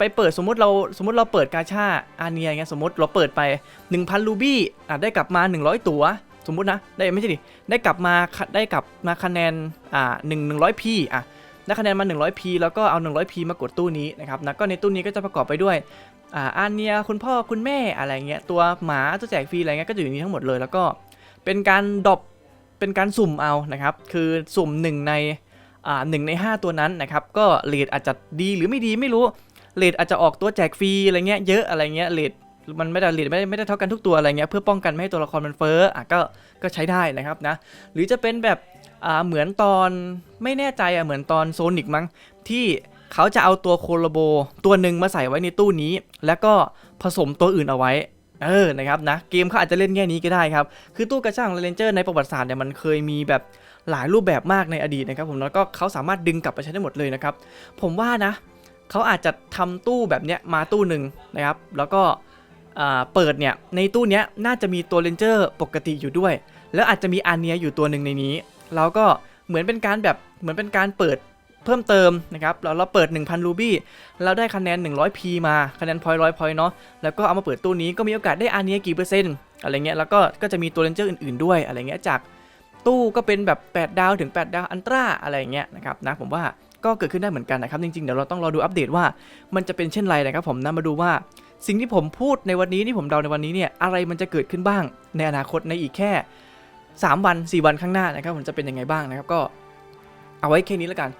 ไปเปิดสมมติเราสมมติเราเปิดกาชาอาเนียอย่างเงี้ยสมมติเราเปิดไป 1,000 รูบี้อะได้กลับมา 100 ตัว สมมตินะได้ไม่ใช่ดิได้กลับมาได้กลับมาคะแนนอ่า1 100 p อะได้คะแนนมา 100 p แล้วก็เอา 100 p มากดตู้นี้นะครับนะก็ในตู้นี้ก็จะประกอบไปด้วยอ่าอาเนียคุณพ่อคุณแม่อะไรเงี้ยตัวหมาตัวแจกฟรีอะไรเงี้ยก็จะอยู่ในนี้ทั้งหมดเลยแล้วก็เป็นการดรอปเป็นการสุ่มเอานะครับ คือสุ่มหนึ่งในอ่าหนึ่งใน 5 ตัวนั้นนะครับ ก็เลทอาจจะดีหรือไม่ดีไม่รู้ เลทอาจจะออกตัวแจกฟรีอะไรเงี้ยเยอะอะไรเงี้ยเลทมันไม่ได้เลทไม่ได้ไม่ได้เท่ากันทุกตัวอะไรเงี้ยเพื่อป้องกันไม่ให้ตัวละครมันเฟ้ออะก็ก็ใช้ได้นะครับนะหรือจะเป็นแบบอ่าเหมือนตอนไม่แน่ใจอะเหมือนตอนโซนิกมั้งที่เขาจะเอาตัวโคโลโบตัวหนึ่งมาใส่ไว้ในตู้นี้ แล้วก็ผสมตัวอื่นเอาไว้เออนะครับนะเกมเขาอาจจะเล่นแง่นี้ก็ได้ครับ คือตู้กระช่างเรนเจอร์ในประวัติศาสตร์เนี่ยมันเคยมีแบบหลายรูปแบบมากในอดีตนะครับผมแล้วก็เขาสามารถดึงกลับไปใช้ได้หมดเลยนะครับ ผมว่านะ เขาอาจจะทำตู้แบบเนี้ยมาตู้หนึ่งนะครับ แล้วก็เปิดเนี่ยในตู้เนี้ยน่าจะมีตัวเลนเจอร์ปกติอยู่ด้วย แล้วอาจจะมีอาเนียอยู่ตัวหนึ่งในนี้แล้วก็เหมือนเป็นการแบบเหมือนเป็นการเปิดเพิ่มเติมนะครับเราเราเปิด 1,000 รูบี้เราได้คะแนน 100p มาคะแนนพอยต์ร้อยพอยต์เนาะแล้วก็เอามาเปิดตู้นี้ก็มีโอกาสได้อาเนียกี่เปอร์เซ็นต์อะไรเงี้ยแล้วก็ก็จะมีตัวเลนเจอร์อื่นๆด้วยอะไรเงี้ยจากตู้ก็เป็นแบบ 8 ดาวถึง 8 ดาวอันตราอะไรเงี้ยนะครับนะผมว่าก็เกิดขึ้นได้เหมือนกันนะครับ จริงๆ เดี๋ยวเราต้องรอดูอัปเดตว่า มันจะเป็นเช่นไรนะครับผมนะมาดูว่า สิ่งที่ผมพูดในวันนี้ที่ผมเดาในวันนี้เนี่ยอะไรมันจะเกิดขึ้นบ้าง ในอนาคตในอีกแค่ 3 วัน 4 วันข้างหน้านะครับผมจะเป็นยังไงบ้างนะครับก็เอาไว้แค่นี้แล้วกัน